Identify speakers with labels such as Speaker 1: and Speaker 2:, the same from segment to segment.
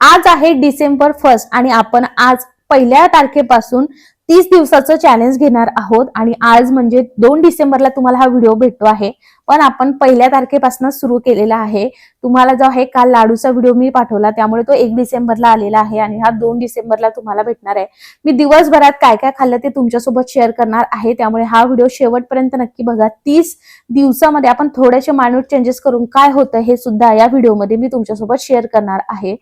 Speaker 1: आज आहे डिसेंबर फर्स्ट आणि आपण आज पहिल्या तारखेपासून तीस दिवसाचं चॅलेंज घेणार आहोत आणि आज म्हणजे दोन डिसेंबरला तुम्हाला हा व्हिडिओ भेटतो आहे. पण आपण पहिल्या तारखेपासून सुरू केलेला आहे. तुम्हाला जो आहे काल लाडूचा व्हिडिओ मी पाठवला त्यामुळे तो एक डिसेंबरला आलेला आहे आणि हा दोन डिसेंबरला तुम्हाला भेटणार आहे. मी दिवसभरात काय काय खाल्लं ते तुमच्यासोबत शेअर करणार आहे. त्यामुळे हा व्हिडिओ शेवटपर्यंत नक्की बघा. तीस दिवसामध्ये आपण थोडेसे मायन्यूट चेंजेस करून काय होतं हे सुद्धा या व्हिडिओमध्ये मी तुमच्यासोबत शेअर करणार आहे.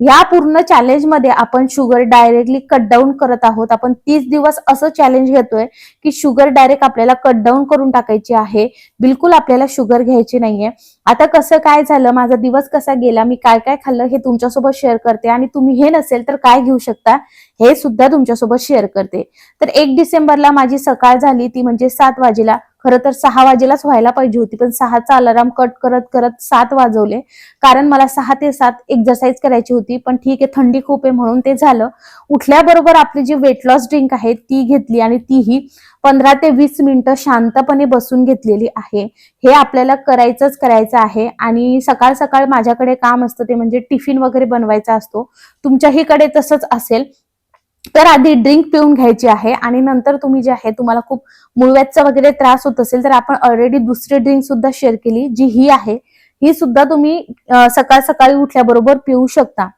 Speaker 1: या पूर्ण चॅलेंजमध्ये आपण शुगर डायरेक्टली कट डाऊन करत आहोत. आपण तीस दिवस असं चॅलेंज घेतोय की शुगर डायरेक्ट आपल्याला कट डाऊन करून टाकायची आहे. बिलकुल आपल्याला शुगर घ्यायची नाहीये. आता कसं काय झालं? माझा दिवस कसा गेला? मी काय काय खाल्लं? हे तुमच्यासोबत शेअर करते. आणि तुम्ही हे नसेल तर काय घेऊ शकता? हे सुद्धा तुमच्यासोबत शेअर करते. तर एक डिसेंबरला माझी सकाळ झाली. ती म्हणजे सात वाजेला. खरं तर सहा वाजेलाच व्हायला पाहिजे होती पण सहाचा अलाराम कट करत करत सात वाजवले. कारण मला सहा ते सात एक्झरसाइज करायची होती पण ठीक आहे थंडी खूप आहे म्हणून ते झालं. उठल्याबरोबर आपली जी वेट लॉस ड्रिंक आहे ती घेतली आणि तीही पंधरा ते वीस मिनिटं शांतपणे बसून घेतलेली आहे. हे आपल्याला करायचंच करायचं आहे आणि सकाळ सकाळ माझ्याकडे काम असतं ते म्हणजे टिफिन वगैरे बनवायचा असतो. तुमच्याहीकडे तसंच असेल. तर आधी ड्रिंक पिऊन घ्यायची आहे आणि नंतर तुम्ही जे आहे तुम्हाला खूप मुळव्याचा वगैरे त्रास होत असेल तर आपण ऑलरेडी दुसरी ड्रिंक सुद्धा शेअर केली जी ही आहे. ही सुद्धा तुम्ही सकाळ सकाळी उठल्याबरोबर पिऊ शकता.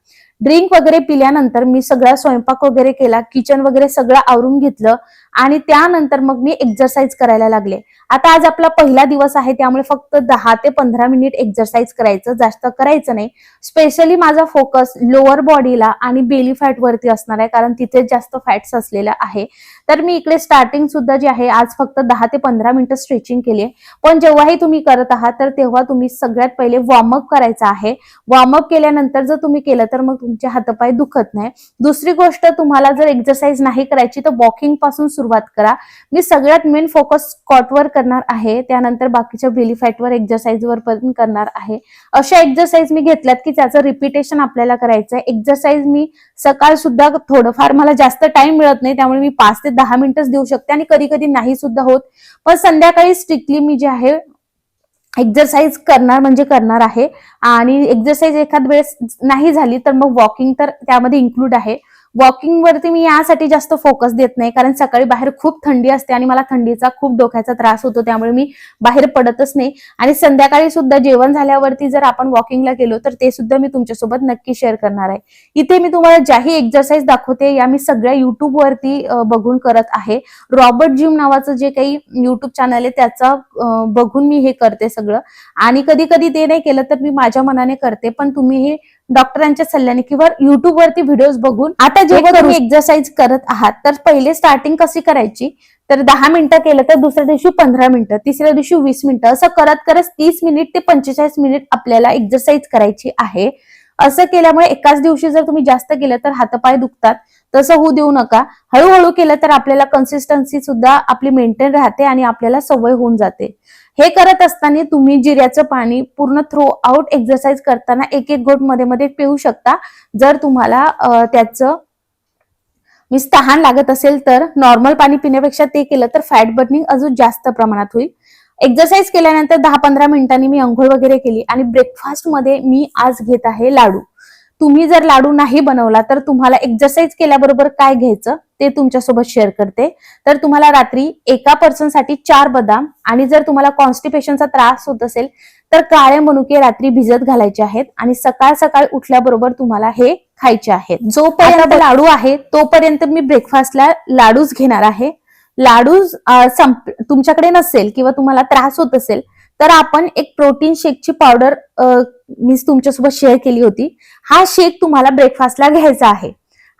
Speaker 1: ड्रिंक वगैरे पिल्यानंतर मी सगळा स्वयंपाक वगैरे केला किचन वगैरे सगळं आवरून घेतलं आणि त्यानंतर मग मी एक्सरसाइज करायला लागले. आता आज आपला पहिला दिवस आहे त्यामुळे फक्त दहा ते पंधरा मिनिट एक्सरसाइज करायचं जास्त करायचं नाही. स्पेशली माझा फोकस लोअर बॉडीला आणि बेली फॅट वरती असणार आहे कारण तिथे जास्त फॅट्स असलेलं आहे. तर मी इकडे स्टार्टिंग सुद्धा जी आहे आज फक्त दहा ते पंधरा मिनिटं स्ट्रेचिंग केली आहे. पण जेव्हाही तुम्ही करत आहात तर तेव्हा तुम्ही सगळ्यात पहिले वॉर्मअप करायचा आहे. वॉर्मअप केल्यानंतर जर तुम्ही केलं तर मग तुमचे हातपाय दुखत नाही. दुसरी गोष्ट तुम्हाला जर एक्सरसाइज नाही करायची तर वॉकिंगपासून सुरुवात करा. मी सगळ्यात मेन फोकस स्कॉटवर करणार आहे. त्यानंतर बाकीच्या बेली फॅटवर एक्सरसाइजवर पण करणार आहे. अशा एक्सरसाइज मी घेतल्यात की त्याचं रिपिटेशन आपल्याला करायचं आहे एक्सरसाइज मी सकाळ सुद्धा थोडंफार मला जास्त टाइम मिळत नाही त्यामुळे मी पाच ते दहा मिनिटच देऊ शकते आणि कधी कधी नाही सुद्धा होत. पण संध्याकाळी स्ट्रिक्टली मी जे आहे एक्झरसाइज करणार म्हणजे करणार आहे. आणि एक्झरसाइज एखाद वेळेस नाही झाली तर मग वॉकिंग तर त्यामध्ये इन्क्लूड आहे. वॉकिंग वरती मी यासाठी जास्त फोकस देत नाही कारण सकाळी बाहेर खूप थंडी असते आणि मला थंडीचा खूप डोक्याचा त्रास होतो त्यामुळे मी बाहेर पडतच नाही. आणि संध्याकाळी सुद्धा जेवण झाल्यावरती जर आपण वॉकिंगला गेलो तर ते सुद्धा मी तुमच्यासोबत नक्की शेअर करणार आहे. इथे मी तुम्हाला ज्याही एक्सरसाइज दाखवते या मी सगळ्या युट्यूबवरती बघून करत आहे. रॉबर्ट जिम नावाचं जे काही युट्यूब चॅनल आहे त्याचा बघून मी हे करते सगळं. आणि कधी कधी ते नाही केलं तर मी माझ्या मनाने करते पण तुम्ही हे डॉक्टरांच्या सल्ल्याने किंवा युट्यूब वरती व्हिडिओज बघून आता जेव्हा तुम्ही एक्सरसाइज करत आहात तर पहिले स्टार्टिंग कशी करायची? तर दहा मिनिटं केलं तर दुसऱ्या दिवशी पंधरा मिनिटं तिसऱ्या दिवशी वीस मिनिटं असं करत करत तीस मिनिट ते पंचेचाळीस मिनिट आपल्याला एक्सरसाइज करायची आहे. असं केल्यामुळे एकाच दिवशी जर तुम्ही जास्त केलं तर हातपाय दुखतात. तसं होऊ देऊ नका. हळूहळू केलं तर आपल्याला कन्सिस्टन्सी सुद्धा आपली मेंटेन राहते आणि आपल्याला सवय होऊन जाते. हे करत असताना तुम्ही जिऱ्याचं पाणी पूर्ण थ्रो आउट एक्सरसाइज करताना एक एक गोटमध्ये मध्ये पिऊ शकता. जर तुम्हाला त्याचं मीन्स तहान लागत असेल तर नॉर्मल पाणी पिण्यापेक्षा ते केलं तर फॅट बर्निंग अजून जास्त प्रमाणात होईल. एक्सरसाइज केल्यानंतर दहा पंधरा मिनिटांनी मी अंघोळ वगैरे केली आणि ब्रेकफास्टमध्ये मी आज घेत आहे लाडू. तुम्ही जर लाडू नाही बनवला तर तुम्हाला एक्सरसाइज केल्याबरोबर काय घ्यायचं? ते तुमच्यासोबत शेअर करते. तर तुम्हाला रात्री एका पर्सनसाठी चार बदाम आणि जर तुम्हाला कॉन्स्टिपेशनचा त्रास होत असेल तर काळे मनुके रात्री भिजत घालायचे आहेत आणि सकाळ सकाळ उठल्याबरोबर तुम्हाला हे खायचे आहेत. जोपर्यंत लाडू आहे तोपर्यंत मी ब्रेकफास्टला लाडूच घेणार आहे. लाडू संप तुमच्याकडे नसेल किंवा तुम्हाला त्रास होत असेल तर आपण एक प्रोटीन शेकची पावडर मी तुमच्यासोबत शेअर केली होती. हा शेक तुम्हाला ब्रेकफास्टला घ्यायचा आहे.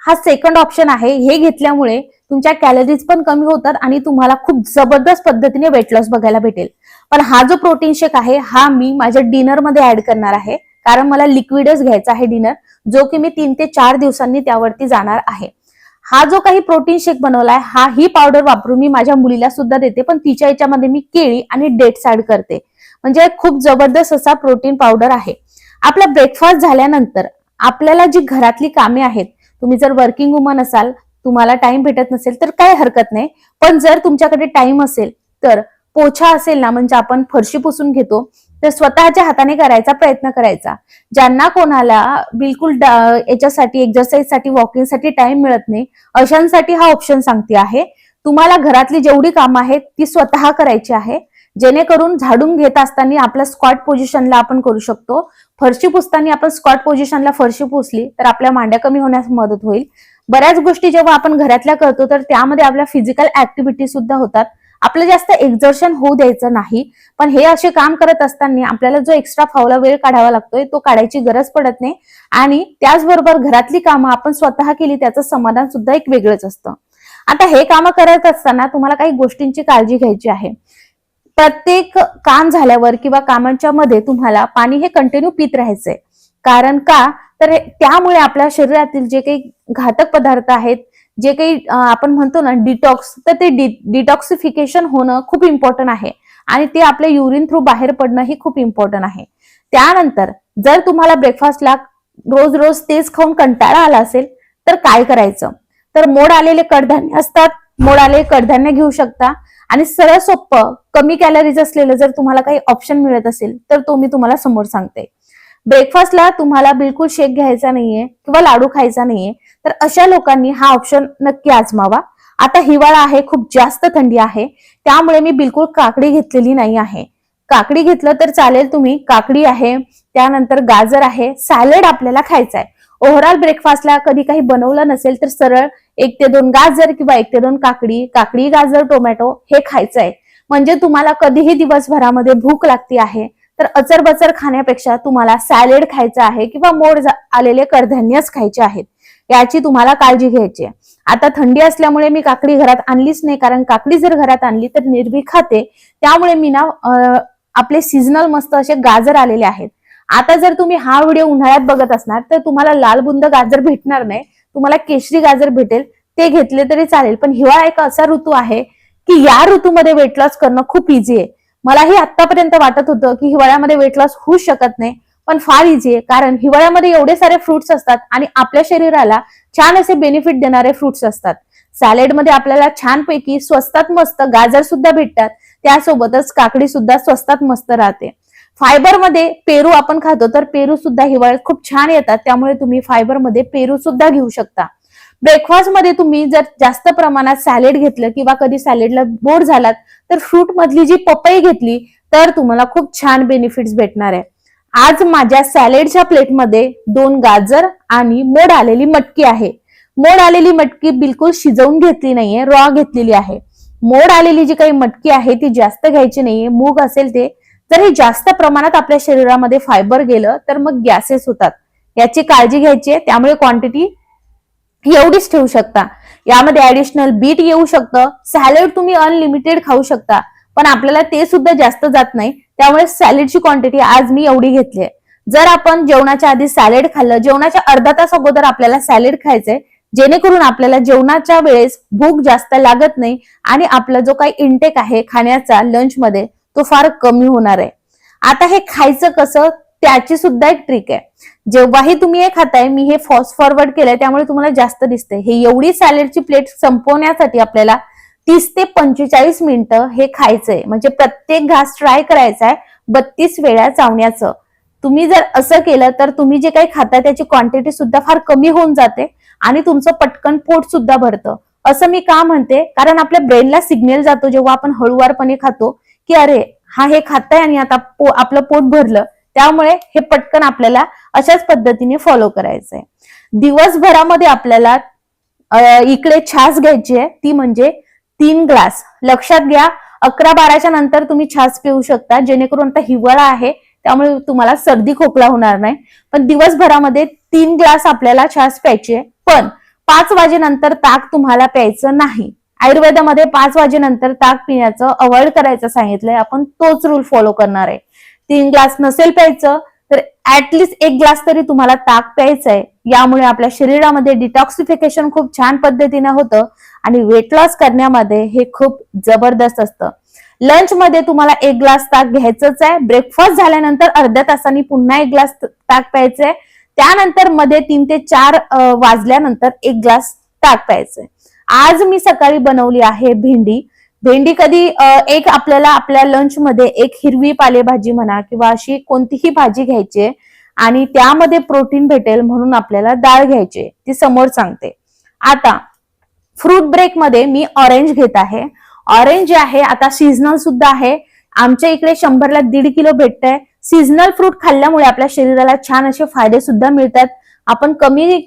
Speaker 1: हा सेकंड ऑप्शन आहे. हे घेतल्यामुळे तुमच्या कॅलरीज पण कमी होतात आणि तुम्हाला खूप जबरदस्त पद्धतीने वेट लॉस बघायला भेटेल. पण हा जो प्रोटीन शेक आहे हा मी माझ्या डिनरमध्ये ऍड करणार आहे. कारण मला लिक्विडच घ्यायचा आहे डिनर जो की मी तीन ते चार दिवसांनी त्यावरती जाणार आहे. हा जो काही प्रोटीन शेक बनवलाय हा ही पावडर वापरून मी माझ्या मुलीला सुद्धा देते पण तिच्या याच्यामध्ये मी केळी आणि डेट्स ऍड करते. म्हणजे खूप जबरदस्त असा प्रोटीन पावडर आहे. आपला ब्रेकफास्ट झाल्यानंतर आपल्याला जी घरातली कामे आहेत तुम्ही जर वर्किंग वुमन असाल तुम्हाला टाइम भेटत नसेल तर काय हरकत नाही. पण जर तुमच्याकडे टाइम असेल तर पोछा असेल ना म्हणजे आपण फरशी पुसून घेतो तर स्वतःच्या हाताने करायचा प्रयत्न करायचा. ज्यांना कोणाला बिलकुल डा- याच्यासाठी वॉकिंग वॉकिंगसाठी टाइम मिळत नाही अशांसाठी हा ऑप्शन सांगते आहे. तुम्हाला घरातली जेवढी कामं आहेत ती स्वतः करायची आहे. जेणेकरून झाडून घेत असताना आपल्या स्कॉट पोझिशनला आपण करू शकतो. फरशी पुसताना आपण स्कॉट पोझिशनला फरशी पुसली तर आपल्या मांड्या कमी होण्यास मदत होईल. बऱ्याच गोष्टी जेव्हा आपण घरातल्या करतो तर त्यामध्ये आपल्या फिजिकल ऍक्टिव्हिटी सुद्धा होतात. आपलं जास्त एक्झर्शन होऊ द्यायचं नाही पण हे असे काम करत असताना आपल्याला जो एक्स्ट्रा फावला वेळ काढावा लागतोय तो काढायची गरज पडत नाही. आणि त्याचबरोबर घरातली कामं आपण स्वतः केली त्याचं समाधान सुद्धा एक वेगळंच असतं. आता हे कामं करत असताना तुम्हाला काही गोष्टींची काळजी घ्यायची आहे. प्रत्येक काम झाल्यावर किंवा कामांच्या मध्ये तुम्हाला पाणी हे कंटिन्यू पित राहायचंय. कारण का? तर त्यामुळे आपल्या शरीरातील जे काही घातक पदार्थ आहेत जे काही आपण म्हणतो ना डिटॉक्स तर ते डिटॉक्सिफिकेशन होणं खूप इम्पॉर्टंट आहे. आणि ते आपले युरिन थ्रू बाहेर पडणं ही खूप इम्पॉर्टंट आहे. त्यानंतर जर तुम्हाला ब्रेकफास्टला रोज रोज तेच खाऊन कंटाळा आला असेल तर काय करायचं? तर मोड आलेले कडधान्य असतात. मोड आलेले कडधान्य घेऊ शकता. आणि सरळ सोपं कमी कॅलरीज असलेलं जर तुम्हाला काही ऑप्शन मिळत असेल तर तो मी तुम्हाला समोर सांगते. ब्रेकफास्टला तुम्हाला बिलकुल शेक घ्यायचा नाहीये किंवा लाडू खायचा नाहीये तर अशा लोकांनी हा ऑप्शन नक्की आजमावा. आता हिवाळा आहे खूप जास्त थंडी आहे त्यामुळे मी बिलकुल काकडी घेतलेली नाही आहे. काकडी घेतलं तर चालेल तुम्ही काकडी आहे त्यानंतर गाजर आहे सॅलड आपल्याला खायचा आहे ओव्हरऑल ब्रेकफास्टला कधी काही बनवलं नसेल तर सरळ एक ते दोन गाजर किंवा एक ते दोन काकडी काकडी गाजर टोमॅटो हे खायचं आहे म्हणजे तुम्हाला कधीही दिवसभरामध्ये भूक लागती आहे तर अचर बचर खाण्यापेक्षा तुम्हाला सॅलेड खायचं आहे किंवा मोड आलेले कडधान्यच खायचे आहेत याची तुम्हाला काळजी घ्यायची आता थंडी असल्यामुळे मी काकडी घरात आणलीच नाही कारण काकडी जर घरात आणली तर निर्भी खाते. त्यामुळे मी ना आपले सीझनल मस्त असे गाजर आलेले आहेत. आता जर तुम्ही हा व्हिडिओ उन्हाळ्यात बघत असणार तर तुम्हाला लाल बुंद गाजर भेटणार नाही. तुम्हाला केशरी गाजर भेटेल ते घेतले तरी चालेल. पण हिवाळा एक असा ऋतू आहे की या ऋतूमध्ये वेट लॉस करणं खूप इझी आहे. मलाही आतापर्यंत वाटत होतं की हिवाळ्यामध्ये वेट लॉस होऊ शकत नाही पण फार इझी आहे. कारण हिवाळ्यामध्ये एवढे सारे फ्रुट्स असतात आणि आपल्या शरीराला छान असे बेनिफिट देणारे फ्रुट्स असतात. सॅलेडमध्ये आपल्याला छानपैकी स्वस्तात मस्त गाजर सुद्धा भेटतात. त्यासोबतच काकडी सुद्धा स्वस्तात मस्त राहते. फायबरमध्ये पेरू आपण खातो तर पेरू सुद्धा हिवाळ्यात खूप छान येतात. त्यामुळे तुम्ही फायबरमध्ये पेरू सुद्धा घेऊ शकता. ब्रेकफास्टमध्ये तुम्ही जर जास्त प्रमाणात सॅलेड घेतलं किंवा कधी सॅलेडला बोर झालात तर फ्रूट मधली जी पपई घेतली तर तुम्हाला खूप छान बेनिफिट्स भेटणार आहे. आज माझ्या सॅलेडच्या प्लेटमध्ये दोन गाजर आणि मोड आलेली मटकी आहे. मोड आलेली मटकी बिलकुल शिजवून घेतली नाहीये रॉ घेतलेली आहे. मोड आलेली जी काही मटकी आहे ती जास्त घ्यायची नाहीये. मूग असेल ते जर हे जास्त प्रमाणात आपल्या शरीरामध्ये फायबर गेलं तर मग गॅसेस होतात. याची काळजी घ्यायची आहे त्यामुळे क्वांटिटी एवढीच ठेवू शकता. यामध्ये ऍडिशनल बीट येऊ शकतं. सॅलड तुम्ही अनलिमिटेड खाऊ शकता पण आपल्याला ते सुद्धा जास्त जात नाही. त्यामुळे सॅलेडची क्वांटिटी आज मी एवढी घेतली आहे. जर आपण जेवणाच्या आधी सॅलेड खाल्लं जेवणाच्या अर्धा तास अगोदर आपल्याला सॅलेड खायचंय जेणेकरून आपल्याला जेवणाच्या वेळेस भूक जास्त लागत नाही आणि आपला जो काही इंटेक आहे खाण्याचा लंच मध्ये तो फार कमी होणार आहे. आता हे खायचं कसं त्याची सुद्धा एक ट्रिक आहे. जेव्हाही तुम्ही हे खाताय मी हे फॉस्ट फॉरवर्ड केलंय त्यामुळे तुम्हाला जास्त दिसतंय. हे एवढी सॅलेडची प्लेट संपवण्यासाठी आपल्याला तीस ते पंचेचाळीस मिनिटं हे खायचंय. म्हणजे प्रत्येक घास ट्राय करायचा आहे बत्तीस वेळा चावण्याचं. तुम्ही जर असं केलं तर तुम्ही जे काही खाता त्याची क्वांटिटी सुद्धा फार कमी होऊन जाते आणि तुमचं पटकन पोट सुद्धा भरतं. असं मी का म्हणते? कारण आपल्या ब्रेनला सिग्नल जातो जेव्हा आपण हळुवारपणे खातो की अरे हा हे खाताय आणि आता पो, आपलं पोट भरलं त्यामुळे हे पटकन आपल्याला अशाच पद्धतीने फॉलो करायचंय. दिवसभरामध्ये आपल्याला इकडे छास घ्यायची आहे ती म्हणजे तीन ग्लास. लक्षात घ्या अकरा बाराच्या नंतर तुम्ही छास पिऊ शकता जेणेकरून आता हिवाळा आहे त्यामुळे तुम्हाला सर्दी खोकला होणार नाही. पण दिवसभरामध्ये तीन ग्लास आपल्याला छास प्यायची आहे. पण पाच वाजेनंतर ताक तुम्हाला प्यायचं नाही. आयुर्वेदामध्ये पाच वाजेनंतर ताक पिण्याचं अवॉइड करायचं सांगितलंय. आपण तोच रूल फॉलो करणार आहे. तीन ग्लास नसेल प्यायचं तर ऍटलिस्ट एक ग्लास तरी तुम्हाला ताक प्यायचं आहे यामुळे आपल्या शरीरामध्ये डिटॉक्सिफिकेशन खूप छान पद्धतीने होतं आणि वेट लॉस करण्यामध्ये हे खूप जबरदस्त असतं. लंच मध्ये तुम्हाला एक ग्लास ताक घ्यायचंच आहे. ब्रेकफास्ट झाल्यानंतर अर्ध्या तासांनी पुन्हा एक ग्लास ताक प्यायचंय. त्यानंतरमध्ये तीन ते चार वाजल्यानंतर एक ग्लास ताक प्यायचंय. आज मी सकाळी बनवली आहे भेंडी. भेंडी कधी एक आपल्याला आपल्या लंच मध्ये एक हिरवी पालेभाजी म्हणा किंवा अशी कोणतीही भाजी घ्यायची आणि त्यामध्ये प्रोटीन भेटेल म्हणून आपल्याला डाळ घ्यायची. ती समोर सांगते. आता फ्रूट ब्रेकमध्ये मी ऑरेंज घेत आहे. ऑरेंज जे आहे आता सीझनल सुद्धा आहे. आमच्या इकडे शंभरला दीड किलो भेटतंय. सीझनल फ्रूट खाल्ल्यामुळे आपल्या शरीराला छान असे फायदे सुद्धा मिळतात. आपण कमी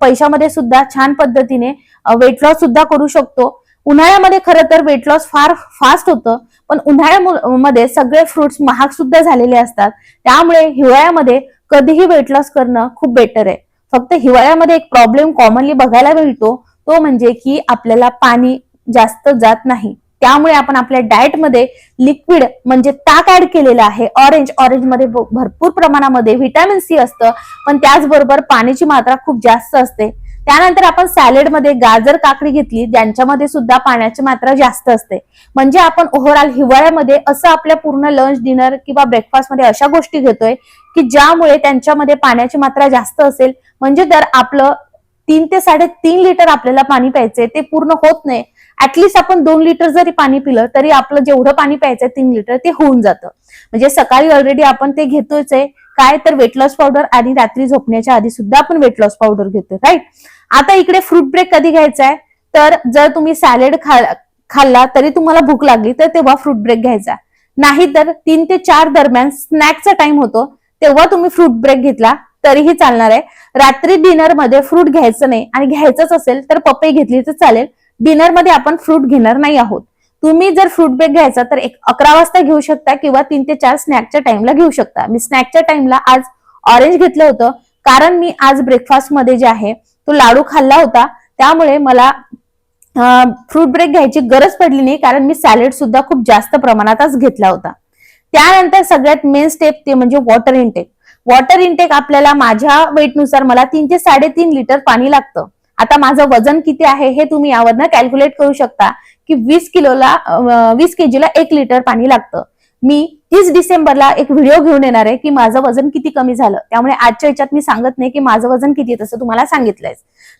Speaker 1: पैशामध्ये सुद्धा छान पद्धतीने वेट लॉस सुद्धा करू शकतो. उन्हाळ्यामध्ये खरं तर वेट लॉस फार फास्ट होतं पण उन्हाळ्यामध्ये सगळे फ्रुट्स महाग सुद्धा झालेले असतात. त्यामुळे हिवाळ्यामध्ये कधीही वेट लॉस करणं खूप बेटर आहे. फक्त हिवाळ्यामध्ये एक प्रॉब्लेम कॉमनली बघायला मिळतो तो म्हणजे की आपल्याला पाणी जास्त जात नाही. त्यामुळे आपण आपल्या डाएटमध्ये लिक्विड म्हणजे ताक ऍड केलेलं आहे. ऑरेंज ऑरेंजमध्ये भरपूर प्रमाणामध्ये व्हिटॅमिन सी असतं पण त्याचबरोबर पाण्याची मात्रा खूप जास्त असते. त्यानंतर आपण सॅलेडमध्ये गाजर काकडी घेतली ज्यांच्यामध्ये सुद्धा पाण्याची मात्रा जास्त असते. म्हणजे आपण ओव्हरऑल हिवाळ्यामध्ये असं आपल्या पूर्ण लंच डिनर किंवा ब्रेकफास्टमध्ये अशा गोष्टी घेतोय की ज्यामुळे त्यांच्यामध्ये पाण्याची मात्रा जास्त असेल. म्हणजे तर आपलं तीन ते साडेतीन लिटर आपल्याला पाणी प्यायचंय ते पूर्ण होत नाही. ऍटलिस्ट आपण दोन लिटर जरी पाणी पिलं तरी आपलं जेवढं पाणी प्यायचं तीन लिटर ते होऊन जातं. म्हणजे सकाळी ऑलरेडी आपण ते घेतोच आहे. काय तर वेट लॉस पावडर आणि रात्री झोपण्याच्या आधी सुद्धा आपण वेट लॉस पावडर घेतोय राईट आता इकडे फ्रूट ब्रेक कधी घ्यायचा आहे? तर जर तुम्ही सॅलेड खाल्ला तरी तुम्हाला भूक लागली तर तेव्हा फ्रूट ब्रेक घ्यायचा नाही तर तीन ते चार दरम्यान स्नॅकचा टाइम होतो तेव्हा तुम्ही फ्रूट ब्रेक घेतला तरीही चालणार आहे. रात्री डिनरमध्ये फ्रूट घ्यायचं नाही आणि घ्यायचंच असेल तर पपई घेतली तर चालेल. डिनरमध्ये आपण फ्रूट घेणार नाही आहोत. तुम्ही जर फ्रूट ब्रेक घ्यायचा तर एक अकरा वाजता घेऊ शकता किंवा तीन ते चार स्नॅकच्या टाइमला घेऊ शकता. मी स्नॅकच्या टाइमला आज ऑरेंज घेतलं होतं कारण मी आज ब्रेकफास्टमध्ये जे आहे तो लाडू खाल्ला होता. त्यामुळे मला फ्रूट ब्रेक घ्यायची गरज पडली नाही कारण मी सॅलेड सुद्धा खूप जास्त प्रमाणातच घेतला होता. त्यानंतर सगळ्यात मेन स्टेप ते म्हणजे वॉटर इनटेक वॉटर इनटेक आपल्याला माझ्या वेटनुसार मला तीन ते साडेतीन लिटर पाणी लागतं. आता माझं वजन किती आहे हे तुम्ही यावरनं कॅल्क्युलेट करू शकता की वीस किलोला वीस केजीला एक लिटर पाणी लागतं. मी तीस डिसेंबरला एक व्हिडिओ घेऊन येणार आहे की माझं वजन किती कमी झालं. त्यामुळे आजच्या याच्यात मी सांगत नाही की माझं वजन किती आहे तसं तुम्हाला सांगितलंय.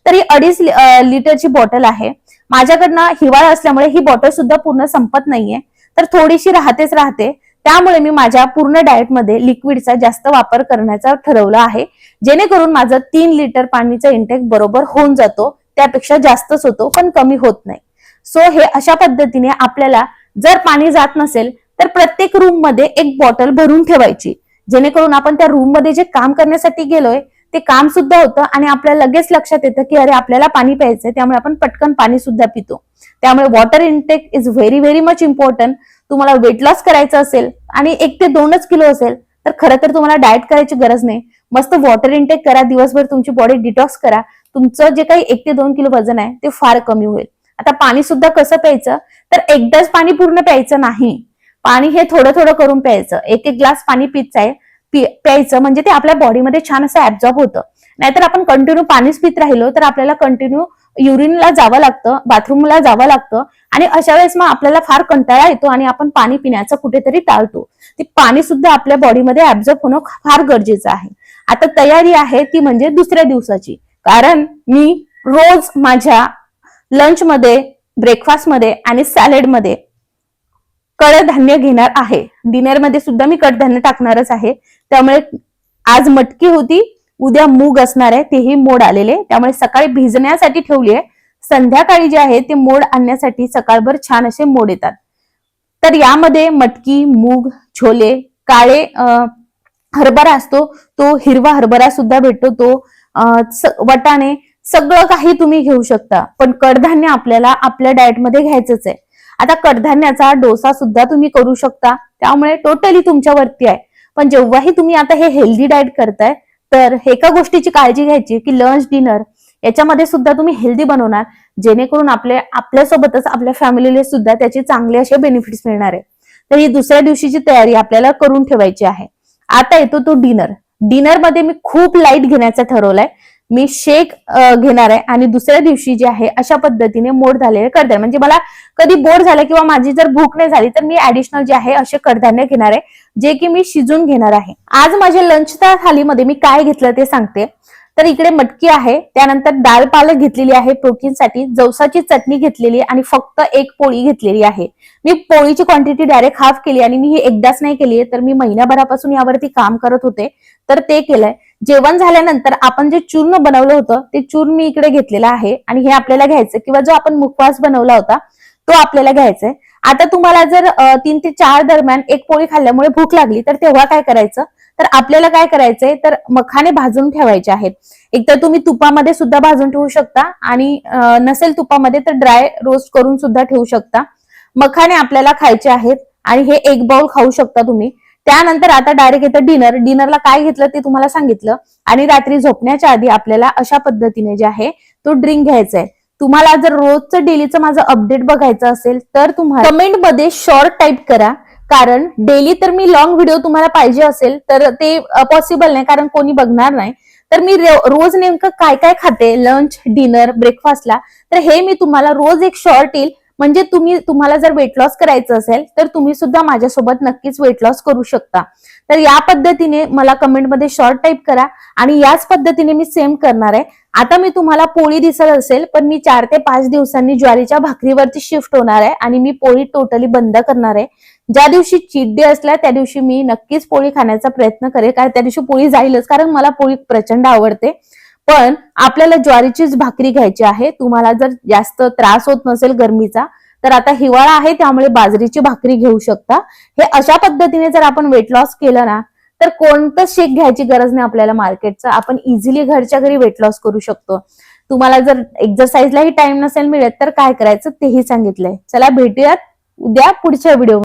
Speaker 1: तर ही अडीच लिटरची बॉटल आहे. माझ्याकडनं हिवाळा असल्यामुळे ही बॉटल सुद्धा पूर्ण संपत नाहीये. तर थोडीशी राहतेच राहते. त्यामुळे मी माझ्या पूर्ण डाएटमध्ये लिक्विडचा जास्त वापर करण्याचा ठरवलं आहे. जेणेकरून माझं तीन लिटर पाणीचा इंटेक बरोबर होऊन जातो. त्यापेक्षा जास्तच होतो पण कमी होत नाही. सो हे अशा पद्धतीने आपल्याला जर पाणी जात नसेल तर प्रत्येक रूममध्ये एक बॉटल भरून ठेवायची. जेणेकरून आपण त्या रूममध्ये जे काम करण्यासाठी गेलोय ते काम सुद्धा होतं आणि आपल्याला लगेच लक्षात येतं की अरे आपल्याला पाणी प्यायचंय त्यामुळे आपण पटकन पाणी सुद्धा पितो. त्यामुळे water intake is very very much important तुम्हाला वेट लॉस करायचं असेल आणि एक ते दोनच किलो असेल तर खरं तर तुम्हाला डाएट करायची गरज नाही. मस्त वॉटर इनटेक करा दिवसभर तुमची बॉडी डिटॉक्स करा. तुमचं जे काही एक ते दोन किलो वजन आहे ते फार कमी होईल. आता पाणी सुद्धा कसं प्यायचं? तर एकदाच पाणी पूर्ण प्यायचं नाही. पाणी हे थोडं थोडं करून प्यायचं. एक एक ग्लास पाणी पिचाय प्यायचं म्हणजे ते आपल्या बॉडीमध्ये छान असं ऍब्झॉर्ब होतं. नाहीतर आपण कंटिन्यू पाणीच पित राहिलो तर आपल्याला कंटिन्यू युरिनला जावं लागतं बाथरूमला जावं लागतं आणि अशा वेळेस मग आपल्याला फार कंटाळा येतो आणि आपण पाणी पिण्याचं कुठेतरी टाळतो. ते पाणी सुद्धा आपल्या बॉडीमध्ये ऍब्झॉर्ब होणं फार गरजेचं आहे. आता तयारी आहे ती म्हणजे दुसऱ्या दिवसाची. कारण मी रोज माझ्या लंचमध्ये ब्रेकफास्टमध्ये आणि सॅलेडमध्ये कडधान्य घेणार आहे. डिनरमध्ये सुद्धा मी कडधान्य टाकणारच आहे. त्यामुळे आज मटकी होती उद्या मूग असणार आहे तेही मोड आलेले त्यामुळे सकाळी भिजण्यासाठी ठेवली आहे. संध्याकाळी जे आहे ते मोड आणण्यासाठी सकाळभर छान असे मोड येतात. तर यामध्ये मटकी मूग छोले काळे हरभरा असतो. तो हिरवा हरभरा सुद्धा भेटतो. तो वटाणे सगळं काही तुम्ही घेऊ शकता. पण कडधान्य आपल्याला आपल्या डाएटमध्ये घ्यायचंच आहे. आता कडधान्याचा डोसा सुद्धा तुम्ही करू शकता. त्यामुळे टोटली तुमच्यावरती आहे. पण जेव्हाही तुम्ही आता हे हेल्दी डाएट करताय तर एका गोष्टीची काळजी घ्यायची की लंच डिनर याच्यामध्ये सुद्धा तुम्ही हेल्दी बनवणार. जेणेकरून आपले आपल्यासोबतच आपल्या फॅमिलीला सुद्धा त्याचे चांगले असे बेनिफिट्स मिळणार आहे. तर ही दुसऱ्या दिवशीची तयारी आपल्याला करून ठेवायची आहे. आता येतो तो डिनर डिनरमध्ये मी खूप लाइट घेण्याचं ठरवलंय. मी शेक घेणार आहे आणि दुसऱ्या दिवशी जे आहे अशा पद्धतीने मोड झालेले कडधान्य. म्हणजे मला कधी बोर झालं किंवा माझी जर भूक नाही झाली तर मी ऍडिशनल जे आहे असे कडधान्य घेणार आहे जे की मी शिजून घेणार आहे. आज माझ्या लंचच्या थालीमध्ये मी काय घेतलं ते सांगते. तर इकडे मटकी आहे त्यानंतर डाळ पालक घेतलेली आहे प्रोटीनसाठी जवसाची चटणी घेतलेली आणि फक्त एक पोळी घेतलेली आहे. मी पोळीची क्वांटिटी डायरेक्ट हाफ केली आणि मी ही एकदाच नाही केली तर मी महिन्याभरापासून यावरती काम करत होते. तर ते केलंय. जेवण झाल्यानंतर आपण जे चूर्ण बनवलं होतं ते चूर्ण मी इकडे घेतलेलं आहे आणि हे आपल्याला घ्यायचं किंवा जो आपण मुखवास बनवला होता तो आपल्याला घ्यायचा आहे. आता तुम्हाला जर तीन ते चार दरम्यान एक पोळी खाल्ल्यामुळे भूक लागली तर तेव्हा काय करायचं? तर आपल्याला काय करायचंय? तर मखाने भाजून ठेवायचे आहेत. एकतर तुम्ही तुपामध्ये सुद्धा भाजून ठेवू शकता आणि नसेल तुपामध्ये तर ड्राय रोस्ट करून सुद्धा ठेवू शकता. मखाने आपल्याला खायचे आहेत आणि हे एक बाउल खाऊ शकता तुम्ही. त्यानंतर आता डायरेक्ट येतं डिनर डिनरला काय घेतलं ते तुम्हाला सांगितलं. आणि रात्री झोपण्याच्या आधी आपल्याला अशा पद्धतीने जे आहे तो ड्रिंक घ्यायचा आहे तुम्हाला जर रोजचं डेलीचं माझं अपडेट बघायचं असेल तर तुम्हाला कमेंटमध्ये शॉर्ट टाईप करा. कारण डेली तर मी लॉंग व्हिडिओ तुम्हाला पाहिजे असेल तर ते पॉसिबल नाही कारण कोणी बघणार नाही. तर मी रोज नेमकं काय काय खाते? लंच डिनर ब्रेकफास्टला तर हे मी तुम्हाला रोज एक शॉर्ट येईल. म्हणजे तुम्ही तुम्हाला जर वेट लॉस करायचं असेल तर तुम्ही सुद्धा माझ्यासोबत नक्कीच वेट लॉस करू शकता. तर या पद्धतीने मला कमेंटमध्ये शॉर्ट टाईप करा आणि याच पद्धतीने मी सेम करणार आहे. आता मी तुम्हाला पोळी दिसत असेल पण मी चार ते पाच दिवसांनी ज्वारीच्या भाकरीवरती शिफ्ट होणार आहे आणि मी पोळी टोटली बंद करणार आहे. ज्या दिवशी चीट डे असला त्या दिवशी मी नक्कीच पोळी खाण्याचा प्रयत्न करेल कारण त्या दिवशी पोळी जाईलच कारण मला पोळी प्रचंड आवडते. पण आपल्याला ज्वारीचीच भाकरी घ्यायची आहे तुम्हाला जर जास्त त्रास होत नसेल गरमीचा तर आता हिवाळा आहे त्यामुळे बाजरीची भाकरी घेऊ शकता. हे अशा पद्धतीने जर आपण वेट लॉस केलं ना तर कोणतं शेक घ्यायची गरज नाही आपल्याला मार्केटचं आपण इझिली घरच्या घरी वेट लॉस करू शकतो. तुम्हाला जर एक्झरसाईजलाही टाइम नसेल मिळत तर काय करायचं? तेही सांगितलंय. चला भेटूयात उद्या पुढच्या व्हिडिओ